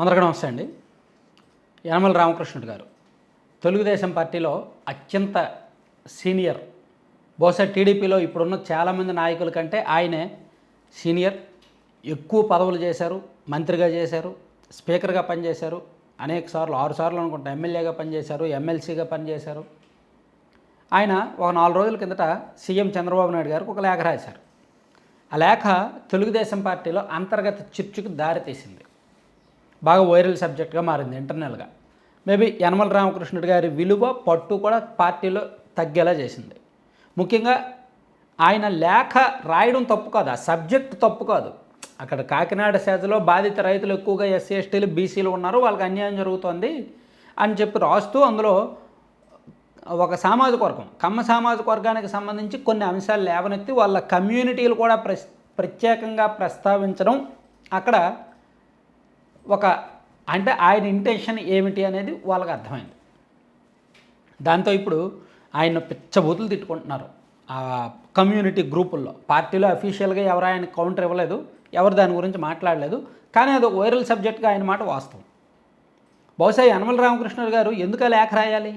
అందరికీ నమస్తే అండి. యనమల రామకృష్ణుడు గారు. తెలుగుదేశం పార్టీలో అత్యంత సీనియర్ బహుశా టీడీపీలో ఇప్పుడున్న చాలామంది నాయకుల కంటే ఆయనే సీనియర్ ఎక్కువ పదవులు చేశారు మంత్రిగా చేశారు స్పీకర్గా పనిచేశారు అనేక సార్లు ఆరు సార్లు అనుకుంటా ఎమ్మెల్యేగా పనిచేశారు ఎమ్మెల్సీగా పనిచేశారు. ఆయన ఒక నాలుగు రోజుల కిందట సీఎం చంద్రబాబు నాయుడు గారికి ఒక లేఖ రాశారు. ఆ లేఖ తెలుగుదేశం పార్టీలో అంతర్గత చిర్చుకు దారితీసింది. బాగా వైరల్ సబ్జెక్ట్గా మారింది ఇంటర్నల్గా. మేబీ యనమల రామకృష్ణుడి గారి విలువ పట్టు కూడా పార్టీలో తగ్గేలా చేసింది. ముఖ్యంగా ఆయన లేఖ రాయడం తప్పు కాదు ఆ సబ్జెక్ట్ తప్పు కాదు. అక్కడ కాకినాడ శాఖలో బాధిత రైతులు ఎక్కువగా ఎస్సీ ఎస్టీలు బీసీలు ఉన్నారు వాళ్ళకి అన్యాయం జరుగుతోంది అని చెప్పి రాస్తూ అందులో ఒక సామాజిక వర్గం కమ్మ సామాజిక వర్గానికి సంబంధించి కొన్ని అంశాలు లేవనెత్తి వాళ్ళ కమ్యూనిటీలు కూడా ప్రత్యేకంగా ప్రస్తావించడం అక్కడ ఒక అంటే ఆయన ఇంటెన్షన్ ఏమిటి అనేది వాళ్ళకి అర్థమైంది. దాంతో ఇప్పుడు ఆయన పిచ్చబూతులు తిట్టుకుంటున్నారు. ఆ కమ్యూనిటీ గ్రూపుల్లో పార్టీలో అఫీషియల్గా ఎవరు ఆయన కౌంటర్ ఇవ్వలేదు ఎవరు దాని గురించి మాట్లాడలేదు కానీ అది వైరల్ సబ్జెక్ట్గా ఆయన మాట వాస్తవం. బహుశా యనమల రామకృష్ణుడు గారు ఎందుకు ఆ లేఖ రాయాలి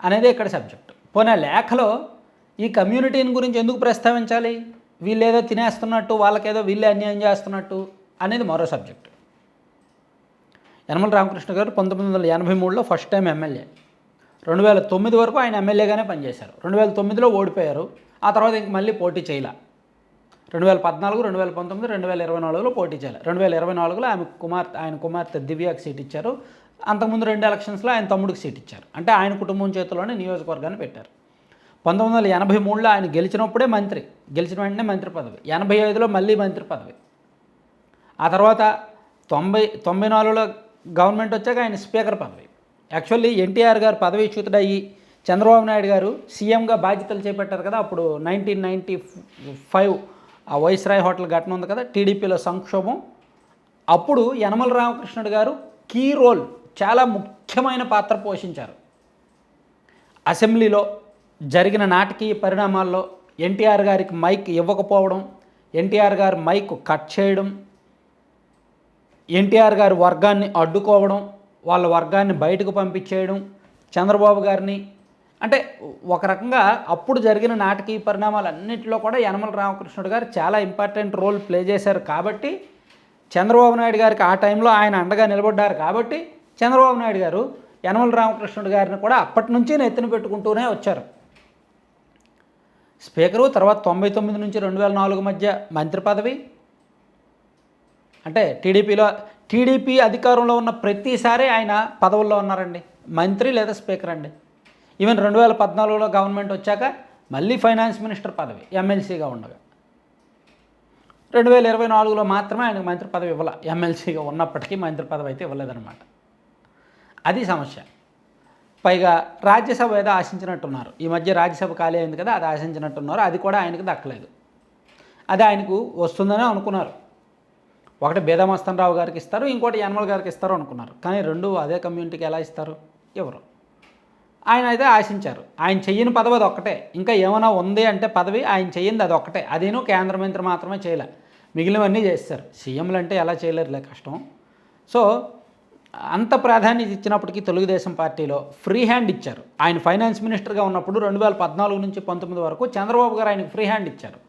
అనేది ఇక్కడ సబ్జెక్ట్ పోనీ లేఖలో ఈ కమ్యూనిటీని గురించి ఎందుకు ప్రస్తావించాలి? వీళ్ళు ఏదో తినేస్తున్నట్టు వాళ్ళకేదో వీళ్ళే అన్యాయం చేస్తున్నట్టు అనేది మరో సబ్జెక్ట్ యనమల రామకృష్ణ గారు పంతొమ్మిది వందల ఎనభై మూడులో ఫస్ట్ టైం ఎమ్మెల్యే రెండు వేల తొమ్మిది వరకు ఆయన ఎమ్మెల్యేగానే పనిచేశారు. రెండు వేల తొమ్మిదిలో ఓడిపోయారు. ఆ తర్వాత ఇంక మళ్ళీ పోటీ చేయలే. రెండు వేల పద్నాలుగు రెండు వేల పంతొమ్మిది రెండు వేల ఇరవై నాలుగులో పోటీ చేయాలి. రెండు వేల ఇరవై నాలుగులో ఆమె కుమార్తె ఆయన కుమార్తె దివ్యాకి సీట్ ఇచ్చారు. అంతకుముందు రెండు ఎలక్షన్స్లో ఆయన తమ్ముడికి సీట్ ఇచ్చారు. అంటే ఆయన కుటుంబం చేతిలోనే నియోజకవర్గాన్ని పెట్టారు. పంతొమ్మిది వందల ఎనభై మూడులో ఆయన గెలిచినప్పుడే మంత్రి. గెలిచిన వెంటనే మంత్రి పదవి. ఎనభై ఐదులో మళ్ళీ మంత్రి పదవి. ఆ తర్వాత తొంభై తొంభై నాలుగులో గవర్నమెంట్ వచ్చాక ఆయన స్పీకర్ పదవి. యాక్చువల్లీ ఎన్టీఆర్ గారు పదవి చ్యుతుడయ్యి చంద్రబాబు నాయుడు గారు సీఎంగా బాధ్యతలు చేపట్టారు కదా అప్పుడు నైన్టీన్ నైంటీ ఫైవ్ ఆ వైస్రాయ్ హోటల్ ఘటన ఉంది కదా టీడీపీలో సంక్షోభం. అప్పుడు యనమల రామకృష్ణుడు గారు కీ రోల్ చాలా ముఖ్యమైన పాత్ర పోషించారు. అసెంబ్లీలో జరిగిన నాటకీయ పరిణామాల్లో ఎన్టీఆర్ గారికి మైక్ ఇవ్వకపోవడం ఎన్టీఆర్ గారు మైక్ కట్ చేయడం ఎన్టీఆర్ గారి వర్గాన్ని అడ్డుకోవడం వాళ్ళ వర్గాన్ని బయటకు పంపించేయడం చంద్రబాబు గారిని అంటే ఒక రకంగా అప్పుడు జరిగిన నాటకీయ పరిణామాలన్నింటిలో కూడా యనమల రామకృష్ణుడు గారు చాలా ఇంపార్టెంట్ రోల్ ప్లే చేశారు. కాబట్టి చంద్రబాబు నాయుడు గారికి ఆ టైంలో ఆయన అండగా నిలబడ్డారు. కాబట్టి చంద్రబాబు నాయుడు గారు యనమల రామకృష్ణుడు గారిని కూడా అప్పటి నుంచి నెత్తిన పెట్టుకుంటూనే వచ్చారు. స్పీకరు తర్వాత తొంభై తొమ్మిది నుంచి రెండు వేల నాలుగు మధ్య మంత్రి పదవి అంటే టీడీపీలో టీడీపీ అధికారంలో ఉన్న ప్రతిసారి ఆయన పదవుల్లో ఉన్నారండి. మంత్రి లేదా స్పీకర్ అండి. ఈవెన్ రెండు వేల పద్నాలుగులో గవర్నమెంట్ వచ్చాక మళ్ళీ ఫైనాన్స్ మినిస్టర్ పదవి ఎమ్మెల్సీగా ఉండగా. రెండు వేల ఇరవై నాలుగులో మాత్రమే ఆయనకు మంత్రి పదవి ఇవ్వాల. ఎమ్మెల్సీగా ఉన్నప్పటికీ మంత్రి పదవి అయితే ఇవ్వలేదన్నమాట. అది సమస్య. పైగా రాజ్యసభ ఏదో ఆశించినట్టున్నారు. ఈ మధ్య రాజ్యసభ ఖాళీ అయింది కదా అది ఆశించినట్టున్నారు. అది కూడా ఆయనకు దక్కలేదు. అది ఆయనకు వస్తుందనే అనుకున్నారు. ఒకటి బేదమస్తన్ రావు గారికి ఇస్తారు ఇంకోటి యనమల్ గారికి ఇస్తారు అనుకున్నారు. కానీ రెండు అదే కమ్యూనిటీకి ఎలా ఇస్తారు? ఎవరు? ఆయన అయితే ఆశించారు. ఆయన చెయ్యని పదవి అది ఒక్కటే. ఇంకా ఏమైనా ఉంది అంటే పదవి ఆయన చెయ్యింది అది ఒక్కటే. అదేను కేంద్ర మంత్రి మాత్రమే చేయలే. మిగిలినవన్నీ చేస్తారు. సీఎంలు అంటే ఎలా చేయలేరులే కష్టం. సో అంత ప్రాధాన్యత ఇచ్చినప్పటికీ తెలుగుదేశం పార్టీలో ఫ్రీ హ్యాండ్ ఇచ్చారు. ఆయన ఫైనాన్స్ మినిస్టర్గా ఉన్నప్పుడు రెండు వేల పద్నాలుగు నుంచి పంతొమ్మిది వరకు చంద్రబాబు గారు ఆయనకు ఫ్రీ హ్యాండ్ ఇచ్చారు.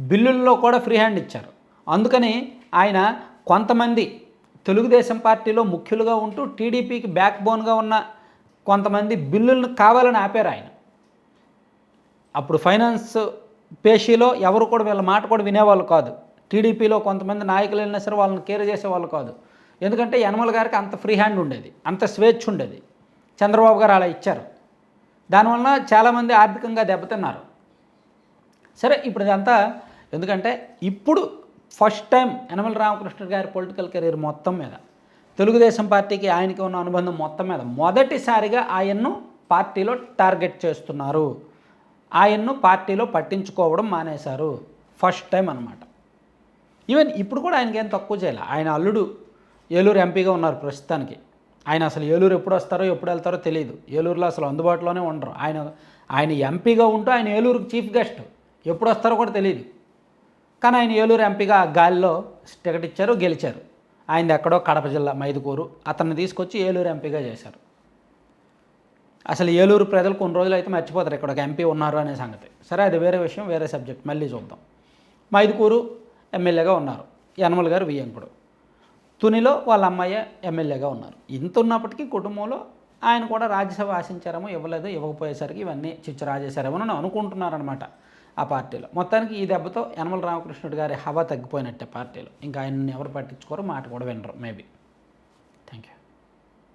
బిల్లుల్లో కూడా ఫ్రీ హ్యాండ్ ఇచ్చారు. అందుకని ఆయన కొంతమంది తెలుగుదేశం పార్టీలో ముఖ్యులుగా ఉంటూ టీడీపీకి బ్యాక్ బోన్గా ఉన్న కొంతమంది బిల్లులను కావాలని ఆపారు ఆయన. అప్పుడు ఫైనాన్స్ పేషీలో ఎవరు కూడా వీళ్ళ మాట కూడా వినేవాళ్ళు కాదు. టీడీపీలో కొంతమంది నాయకులు వెళ్ళినా సరే వాళ్ళని కేర్ చేసేవాళ్ళు కాదు. ఎందుకంటే యనమల గారికి అంత ఫ్రీ హ్యాండ్ ఉండేది అంత స్వేచ్ఛ ఉండేది. చంద్రబాబు గారు అలా ఇచ్చారు. దానివల్ల చాలామంది ఆర్థికంగా దెబ్బతిన్నారు. సరే ఇప్పుడు ఇదంతా ఎందుకంటే ఇప్పుడు ఫస్ట్ టైం యనమల రామకృష్ణ గారి పొలిటికల్ కెరీర్ మొత్తం మీద తెలుగుదేశం పార్టీకి ఆయనకి ఉన్న అనుబంధం మొత్తం మీద మొదటిసారిగా ఆయన్ను పార్టీలో టార్గెట్ చేస్తున్నారు. ఆయన్ను పార్టీలో పట్టించుకోవడం మానేశారు. ఫస్ట్ టైం అనమాట ఈవెన్ ఇప్పుడు కూడా ఆయనకి ఏం తక్కువ చేయాలి? ఆయన అల్లుడు ఏలూరు ఎంపీగా ఉన్నారు ప్రస్తుతానికి. ఆయన అసలు ఏలూరు ఎప్పుడు వస్తారో ఎప్పుడు వెళ్తారో తెలియదు. ఏలూరులో అసలు అందుబాటులోనే ఉండరు. ఆయన ఆయన ఎంపీగా ఉంటూ ఆయన ఏలూరుకి చీఫ్ గెస్ట్ ఎప్పుడు వస్తారో కూడా తెలియదు. కానీ ఆయన ఏలూరు ఎంపీగా గాలిలో టికెట్ ఇచ్చారు గెలిచారు. ఆయనది ఎక్కడో కడప జిల్లా మైదుకూరు. అతన్ని తీసుకొచ్చి ఏలూరు ఎంపీగా చేశారు. అసలు ఏలూరు ప్రజలు కొన్ని రోజులు అయితే మర్చిపోతారు ఇక్కడ ఒక ఎంపీ ఉన్నారు అనే సంగతి. సరే అది వేరే విషయం వేరే సబ్జెక్ట్. మళ్ళీ చూద్దాం. మైదుకూరు ఎమ్మెల్యేగా ఉన్నారు. యనమల గారు వియ్యంకుడు తునిలో వాళ్ళ అమ్మాయి ఎమ్మెల్యేగా ఉన్నారు. ఇంత ఉన్నప్పటికీ కుటుంబంలో ఆయన కూడా రాజ్యసభ ఆశించారేమో ఇవ్వలేదు ఇవ్వకపోయేసరికి ఇవన్నీ చిచ్చు రాజేశారేమో అని అనుకుంటున్నారనమాట ఆ పార్టీలో. మొత్తానికి ఈ దెబ్బతో యనమల రామకృష్ణుడు గారి హవా తగ్గిపోయినట్టే పార్టీలో. ఇంకా ఆయన్ని ఎవరు పట్టించుకోరు మాట కూడా వినరు మేబీ.